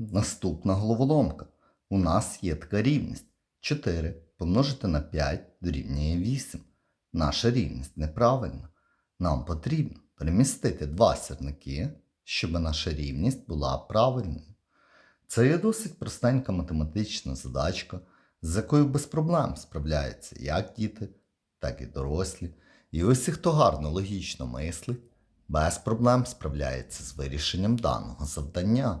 Наступна головоломка. У нас є така рівність. 4 помножити на 5 дорівнює 8. Наша рівність неправильна. Нам потрібно перемістити два сірники, щоб наша рівність була правильною. Це є досить простенька математична задачка, з якою без проблем справляються як діти, так і дорослі. І ось хто гарно логічно мислить, без проблем справляється з вирішенням даного завдання.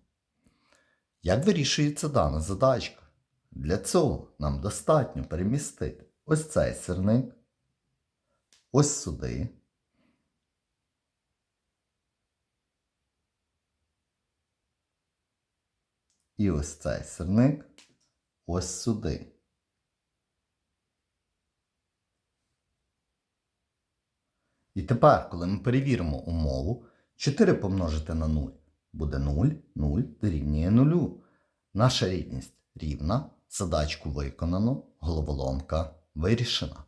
Як вирішується дана задачка? Для цього нам достатньо перемістити ось цей сірник, ось сюди. І ось цей сірник ось сюди. І тепер, коли ми перевіримо умову, 4 помножити на 0 буде 0, 0 дорівнює 0. Наша рівність рівна, задачку виконано, головоломка вирішена.